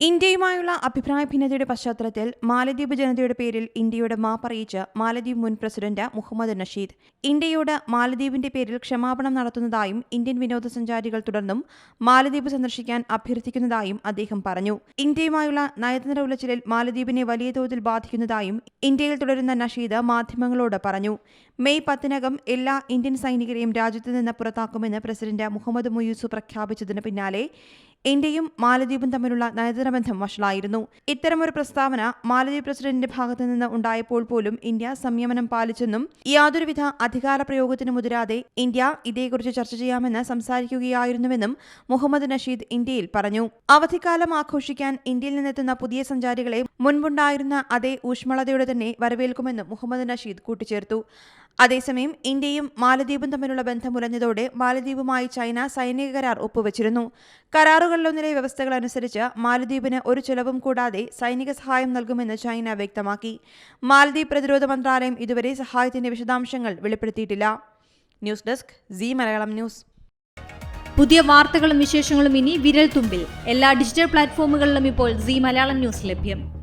ഇന്ത്യയുമായുള്ള അഭിപ്രായ ഭിന്നതയുടെ പശ്ചാത്തലത്തിൽ മാലദ്വീപ് ജനതയുടെ പേരിൽ ഇന്ത്യയുടെ മാപ്പറിയിച്ച് മാലദ്വീപ് മുൻ പ്രസിഡന്റ് മുഹമ്മദ് നഷീദ്. ഇന്ത്യയോട് മാലദ്വീപിന്റെ പേരിൽ ക്ഷമാപണം നടത്തുന്നതായും ഇന്ത്യൻ വിനോദസഞ്ചാരികൾ തുടർന്നും മാലദ്വീപ് സന്ദർശിക്കാൻ അഭ്യർത്ഥിക്കുന്നതായും അദ്ദേഹം പറഞ്ഞു. ഇന്ത്യയുമായുള്ള നയതന്ത്ര ഉലച്ചിലിൽ മാലദ്വീപിനെ വലിയ തോതിൽ ബാധിക്കുന്നതായും ഇന്ത്യയിൽ തുടരുന്ന നഷീദ് മാധ്യമങ്ങളോട് പറഞ്ഞു. മെയ് പത്തിനകം എല്ലാ ഇന്ത്യൻ സൈനികരെയും രാജ്യത്ത് നിന്ന് പുറത്താക്കുമെന്ന് പ്രസിഡന്റ് മുഹമ്മദ് മുയൂസു പ്രഖ്യാപിച്ചതിന് പിന്നാലെ ഇന്ത്യയും മാലദ്വീപും തമ്മിലുള്ള നയതന്ത്ര ബന്ധം വഷളായിരുന്നു. ഇത്തരമൊരു പ്രസ്താവന മാലദ്വീപ് പ്രസിഡന്റിന്റെ ഭാഗത്തു നിന്ന് ഉണ്ടായപ്പോൾ പോലും ഇന്ത്യ സംയമനം പാലിച്ചെന്നും യാതൊരുവിധ അധികാര പ്രയോഗത്തിന് മുതിരാതെ ഇന്ത്യ ഇതേക്കുറിച്ച് ചർച്ച ചെയ്യാമെന്ന് സംസാരിക്കുകയായിരുന്നുവെന്നും മുഹമ്മദ് നഷീദ് ഇന്ത്യയിൽ പറഞ്ഞു. അവധിക്കാലം ആഘോഷിക്കാൻ ഇന്ത്യയിൽ നിന്നെത്തുന്ന പുതിയ സഞ്ചാരികളെ മുൻപുണ്ടായിരുന്ന അതേ ഊഷ്മളതയോടെ തന്നെ വരവേൽക്കുമെന്നും മുഹമ്മദ് നഷീദ് കൂട്ടിച്ചേർത്തു. അതേസമയം ഇന്ത്യയും മാലദ്വീപും തമ്മിലുള്ള ബന്ധം ഉലഞ്ഞതോടെ മാലദ്വീപുമായി ചൈന സൈനിക കരാർ ഒപ്പുവച്ചിരുന്നു. കരാറുകളിലൊന്നിലെ വ്യവസ്ഥകൾ അനുസരിച്ച് മാലദ്വീപിന് ഒരു ചെലവും കൂടാതെ സൈനിക സഹായം നൽകുമെന്ന് ചൈന വ്യക്തമാക്കി. മാലദ്വീപ് പ്രതിരോധ മന്ത്രാലയം ഇതുവരെ സഹായത്തിന്റെ വിശദാംശങ്ങൾ വെളിപ്പെടുത്തിയിട്ടില്ല. News desk C Malayalam news. പുതിയ വാർത്തകളും വിശേഷങ്ങളും ഇനി വിരൽ തുമ്പിൽ എല്ലാ ഡിജിറ്റൽ പ്ലാറ്റ്ഫോമുകളിലും ഇപ്പോൾ സി മലയാളം ന്യൂസ് ലഭ്യം.